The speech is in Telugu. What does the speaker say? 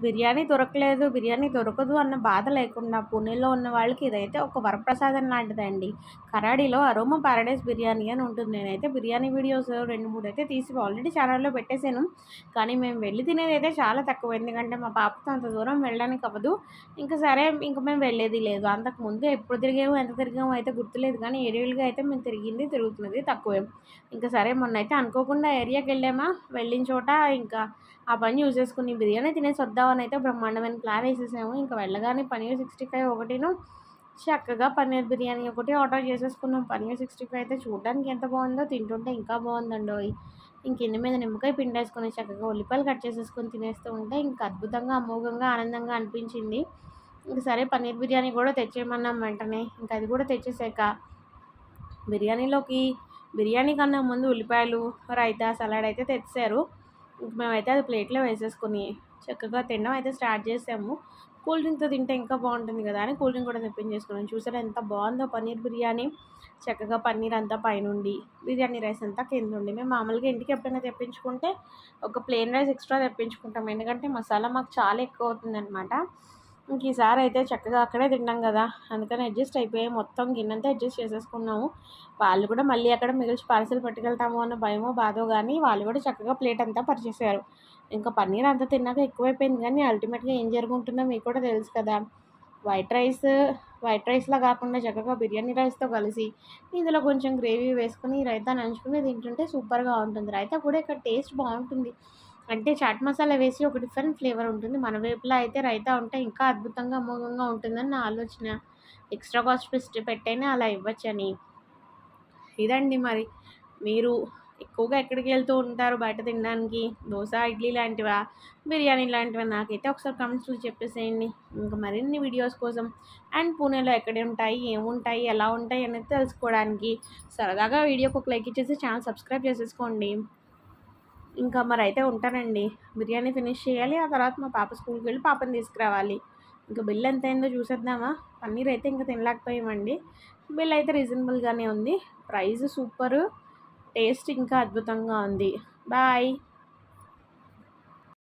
బిర్యానీ దొరకలేదు బిర్యానీ దొరకదు అన్న బాధ లేకుండా పూణేలో ఉన్న వాళ్ళకి ఇదైతే ఒక వరప్రసాదం లాంటిదండి. కరాడీలో అరోమా పారడైస్ బిర్యానీ అని ఉంటుంది. నేనైతే బిర్యానీ వీడియోస్ రెండు మూడు అయితే తీసి ఆల్రెడీ ఛానల్లో పెట్టేశాను. కానీ మేము వెళ్ళి తినేది అయితే చాలా తక్కువ. ఎందుకంటే మా పాపతో అంత దూరం వెళ్ళడానికి అవ్వదు. ఇంకా సరే ఇంకా మేము వెళ్ళేది లేదు. అంతకు ముందు ఎప్పుడు తిరిగాము ఎంత తిరిగాము అయితే గుర్తులేదు. కానీ ఏరియాలుగా అయితే మేము తిరిగింది తిరుగుతున్నది తక్కువే. ఇంకా సరే మొన్న అయితే అనుకోకుండా ఏరియాకి వెళ్ళామా? వెళ్ళిన చోట ఇంకా ఆ పని యూజ్ చేసుకుని బిర్యానీ తినేసి వద్దామని అయితే బ్రహ్మాండమైన ప్లాన్ వేసేసాము. ఇంకా వెళ్ళగానే పన్నీర్ సిక్స్టీ ఫైవ్ ఒకటిను చక్కగా పన్నీర్ బిర్యానీ ఒకటి ఆర్డర్ చేసేసుకున్నాం. పన్నీర్ సిక్స్టీ ఫైవ్ అయితే చూడడానికి ఎంత బాగుందో తింటుంటే ఇంకా బాగుందండి ఇంక మీద నిమ్మకాయ పిండేసుకొని చక్కగా ఉల్లిపాయలు కట్ చేసేసుకొని తినేస్తూ ఉంటే ఇంకా అద్భుతంగా అమోఘంగా ఆనందంగా అనిపించింది. ఇంక సరే పన్నీర్ బిర్యానీ కూడా తెచ్చేయమన్నాం వెంటనే. ఇంకా అది కూడా తెచ్చేసాక బిర్యానీలోకి బిర్యానీ కన్నా ముందు ఉల్లిపాయలు రైతా సలాడ్ అయితే తెచ్చారు మేమైతే అది ప్లేట్లో వేసేసుకొని చక్కగా తినడం అయితే స్టార్ట్ చేసాము. కూల్ డ్రింక్తో తింటే ఇంకా బాగుంటుంది కదా అని కూల్ డ్రింక్ కూడా తెప్పించేసుకున్నాం చూసారా ఎంత బాగుందో పన్నీర్ బిర్యానీ. చక్కగా పన్నీర్ అంతా పైనుండి బిర్యానీ రైస్ అంతా కింద ఉండి మేము మామూలుగా ఇంటికి ఎప్పుడైనా తెప్పించుకుంటే ఒక ప్లెయిన్ రైస్ ఎక్స్ట్రా తెప్పించుకుంటాం. ఎందుకంటే మసాలా మాకు చాలా ఎక్కువ అవుతుంది అనమాట ఇంక ఈసారి అయితే చక్కగా అక్కడే తిన్నాం కదా. అందుకని అడ్జస్ట్ అయిపోయి మొత్తం గిన్నెంతా అడ్జస్ట్ చేసేసుకున్నాము. వాళ్ళు కూడా మళ్ళీ అక్కడ మిగిల్చి పార్సల్ పట్టుకెళ్తాము అన్న భయమో బాధో కానీ వాళ్ళు కూడా చక్కగా ప్లేట్ అంతా పరిచేసారు. ఇంకా పన్నీర్ అంతా తిన్నాక ఎక్కువైపోయింది కానీ అల్టిమేట్గా ఏం జరుగుతుందో మీకు కూడా తెలుసు కదా. వైట్ రైస్ వైట్ రైస్లా కాకుండా చక్కగా బిర్యానీ రైస్తో కలిసి ఇందులో కొంచెం గ్రేవీ వేసుకుని రైతా నంచుకుని తింటుంటే సూపర్గా ఉంటుంది. రైతా కూడా ఇక్కడ టేస్ట్ బాగుంటుంది. అంటే చాట్ మసాలా వేసి ఒక డిఫరెంట్ ఫ్లేవర్ ఉంటుంది. మన వైపులో అయితే రైతా ఉంటే ఇంకా అద్భుతంగా అమోఘంగా ఉంటుందని నా ఆలోచన. ఎక్స్ట్రా కాస్ట్ పెస్ట్ పెట్టైనా అలా ఇవ్వచ్చని. ఇదండి మరి. మీరు ఎక్కువగా ఎక్కడికి వెళ్తూ ఉంటారు బయట తినడానికి? దోశ ఇడ్లీ లాంటివా? బిర్యానీ లాంటివా? నాకైతే ఒకసారి కమెంట్స్లో చెప్పేసేయండి. ఇంకా మరిన్ని వీడియోస్ కోసం అండ్ పూణేలో ఎక్కడ ఉంటాయి? ఏముంటాయి? ఎలా ఉంటాయి? అనేది తెలుసుకోవడానికి. సరదాగా వీడియోకి ఒక లైక్ ఇచ్చేసి ఛానల్ సబ్స్క్రైబ్ చేసేసుకోండి. ఇంకా మరి అయితే ఉంటానండి. బిర్యానీ ఫినిష్ చేయాలి ఆ తర్వాత మా పాప స్కూల్కి వెళ్ళి పాపని తీసుకురావాలి. ఇంకా బిల్ ఎంత అయిందో చూసేద్దామా? పన్నీర్ అయితే ఇంకా తినలేకపోయామండి. బిల్ అయితే రీజనబుల్గానే ఉంది. ప్రైస్ సూపర్ టేస్ట్ ఇంకా అద్భుతంగా ఉంది. బాయ్.